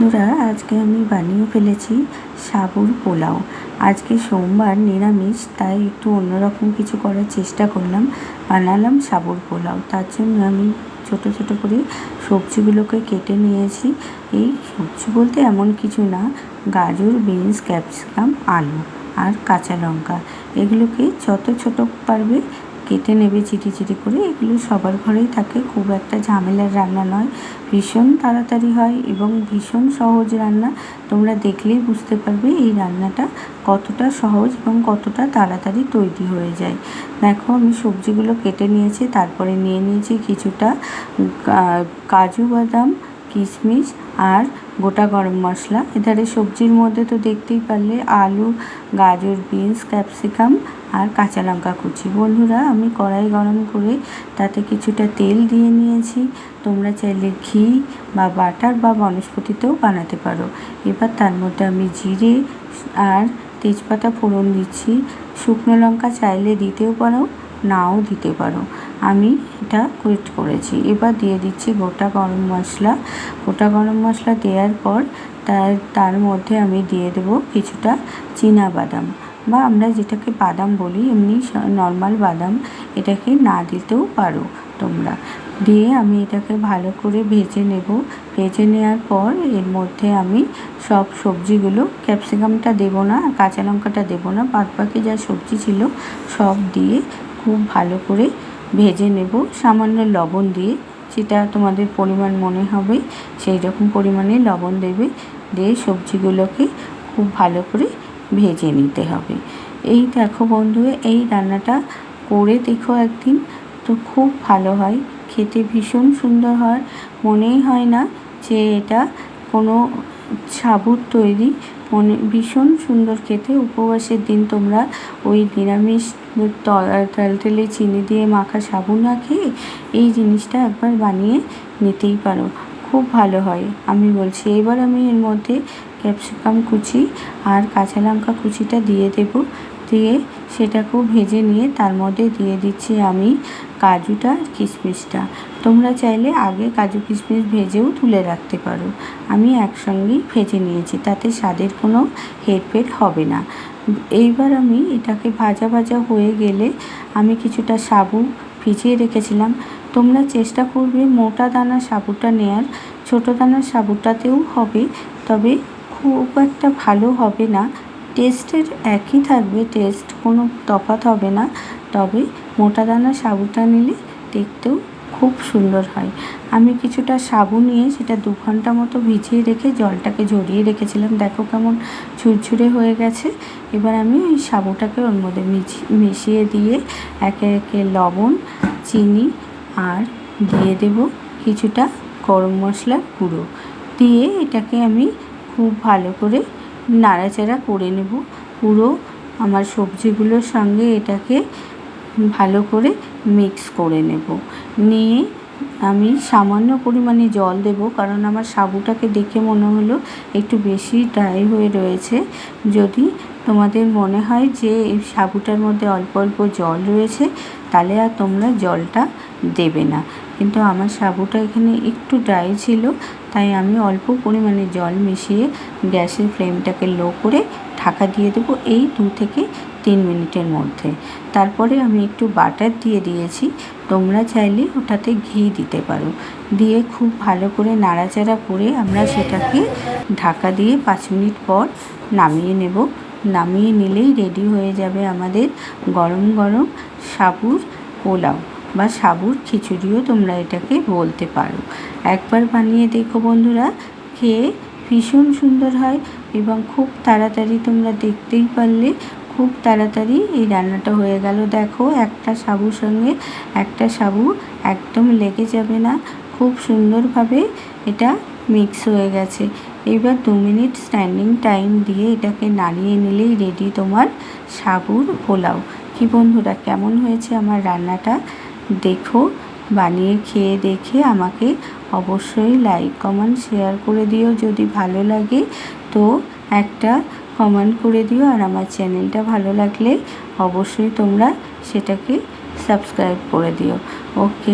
বন্ধুরা, আজকে আমি বানিয়ে ফেলেছি সাবুর পোলাও। আজকে সোমবার নিরামিষ, তাই একটু অন্যরকম কিছু করার চেষ্টা করলাম। বানালাম সাবুর পোলাও। তার জন্য আমি ছোট ছোট করে সবজিগুলোকে কেটে নিয়েছি। এই সবজি বলতে এমন কিছু না, গাজর, বিনস, ক্যাপসিকাম, আলু আর কাঁচা লঙ্কা। এগুলোকে যত ছোট পারবে কেটে নেবে চিটি চিটি করে, এগুলো সবার ঘরেই থাকে। খুব একটা ঝামেলার রান্না নয়। ভীষণ তাড়াতাড়ি হয় এবং ভীষণ সহজ রান্না। তোমরা দেখলেই বুঝতে পারবে এই রান্নাটা কতটা সহজ এবং কতটা তাড়াতাড়ি তৈরি হয়ে যায়। দেখো, আমি সবজিগুলো কেটে নিয়েছি, তারপরে নিয়ে নিয়েছি কিছুটা কাজু বাদাম কিশমিশ আর গোটা গরম মশলা। এধারে সবজির মধ্যে তো দেখতেই পারলে আলু, গাজর, বিনস, ক্যাপসিকাম আর কাঁচা লঙ্কা কুচি। বন্ধুরা, আমি কড়াই গরম করে তাতে কিছুটা তেল দিয়ে নিয়েছি। তোমরা চাইলে ঘি বা বাটার বা বনস্পতিতেও বানাতে পারো। এবার তার মধ্যে আমি জিরে আর তেজপাতা ফোড়ন দিচ্ছি। শুকনো লঙ্কা চাইলে দিতেও পারো, নাও দিতে পারো। আমি এটা কুইট করেছি। এবার দিয়ে দিচ্ছি গোটা গরম মশলা। গোটা গরম মশলা দেওয়ার পর তার তার মধ্যে আমি দিয়ে দেবো কিছুটা চীনা বাদাম। বা আমরা যেটাকে বাদাম বলি, এমনি নর্মাল বাদাম, এটাকে না দিতেও পারো তোমরা। দিয়ে আমি এটাকে ভালো করে ভেজে নেব। ভেজে নেওয়ার পর এর মধ্যে আমি সব সবজিগুলো ক্যাপসিকামটা দেবো না, কাঁচা লঙ্কাটা দেবো না বাদ বাকি যা সবজি ছিল সব দিয়ে খুব ভালো করে ভেজে নেব। সামান্য লবণ দিয়ে যেটা তোমাদের পরিমাণ মনে হবে সেই রকম পরিমাণে লবণ দেবে। দিয়ে সবজিগুলোকে খুব ভালো করে ভেজে নিতে হবে। এই দেখো বন্ধু এই রান্নাটা করে দেখো একদিন। তো খুব ভালো হয়, খেতে ভীষণ সুন্দর হয়। মনেই হয় না যে এটা কোনো সাবুর তৈরি মনে ভীষণ সুন্দর খেতে। উপবাসের দিন তোমরা ওই নিরামিষ তেলে চিনি দিয়ে মাখা সাবু না খেয়ে এই জিনিসটা একবার বানিয়ে নিতেই পারো। খুব ভালো হয়, আমি বলছি। এবার আমি এর মধ্যে ক্যাপসিকাম কুচি আর কাঁচা লঙ্কা কুচিটা দিয়ে দেব। দিয়ে সেটাকেও ভেজে নিয়ে তার মধ্যে দিয়ে দিচ্ছি আমি কাজুটা, কিশমিশটা। তোমরা চাইলে আগে কাজু, কিশমিশ ভেজেও তুলে রাখতে পারো। আমি একসঙ্গেই ভেজে নিয়েছি, তাতে স্বাদের কোনো হেরফের হবে না। এইবার আমি এটাকে ভাজা ভাজা হয়ে গেলে আমি কিছুটা সাবু ভিজিয়ে রেখেছিলাম। তোমরা চেষ্টা করবে মোটা দানা সাবুটা নেয়ার। ছোটো দানার সাবুটাতেও হবে, তবে খুব একটা ভালো হবে না। টেস্টের একই থাকবে, টেস্ট কোনো তফাৎ হবে না। তবে মোটা দানার সাবুটা নিলে দেখতেও খুব সুন্দর হয়। আমি কিছুটা সাবু নিয়ে সেটা দু ঘণ্টা মতো ভিজিয়ে রেখে জলটাকে ঝরিয়ে রেখেছিলাম। দেখো কেমন ঝুরঝুরে হয়ে গেছে। এবার আমি ওই সাবুটাকে ওর মধ্যে মিশিয়ে দিয়ে একে একে লবণ, চিনি আর দিয়ে দেব কিছুটা গরম মশলার গুঁড়ো। দিয়ে এটাকে আমি খুব ভালো করে নাড়াচাড়া করে নেব। পুরো আমার সবজিগুলোর সঙ্গে এটাকে ভালো করে মিক্স করে নেব। নিয়ে আমি সামান্য পরিমাণে জল দেব কারণ আমার সাবুটাকে দেখে মনে হলো একটু বেশি ড্রাই হয়ে রয়েছে। যদি তোমাদের মনে হয় যে এই সাবুটার মধ্যে অল্প অল্প জল রয়েছে তাহলে আর তোমরা জলটা দেবে না। কিন্তু আমার সাবুটা এখানে একটু ড্রাই ছিল, তাই আমি অল্প পরিমাণে জল মিশিয়ে গ্যাসের ফ্লেমটাকে লো করে ঢাকা দিয়ে দেবো এই দু থেকে তিন মিনিটের মধ্যে। তারপরে আমি একটু বাটার দিয়ে দিয়েছি, তোমরা চাইলে ওটাতে ঘি দিতে পারো। দিয়ে খুব ভালো করে নাড়াচাড়া করে আমরা সেটাকে ঢাকা দিয়ে পাঁচ মিনিট পর নামিয়ে নেব। নামিয়ে নিলেই রেডি হয়ে যাবে আমাদের গরম গরম সাবুর পোলাও। বা সাবুর খিচুড়িও তোমরা এটাকে বলতে পারো। একবার বানিয়ে দেখো বন্ধুরা, খেয়ে ভীষণ সুন্দর হয় এবং খুব তাড়াতাড়ি তোমরা দেখতেই পারলে, খুব তাড়াতাড়ি এই রান্নাটা হয়ে গেল। দেখো, একটা সাবুর সঙ্গে একটা সাবু একদম লেগে যাবে না। খুব সুন্দরভাবে এটা মিক্স হয়ে গেছে। এবার দু মিনিট স্ট্যান্ডিং টাইম দিয়ে এটাকে নাড়িয়ে নিলেই রেডি তোমার সাবুর পোলাও। কি বন্ধুরা, কেমন হয়েছে আমার রান্নাটা? দেখো, বানিয়ে খেয়ে দেখে আমাকে অবশ্যই লাইক কমেন্ট শেয়ার করে দিও। যদি ভালো লাগে, তো একটা কমেন্ট করে দিও। আর আমার চ্যানেলটা ভালো লাগলে অবশ্যই তোমরা সেটাকে সাবস্ক্রাইব করে দিও। ওকে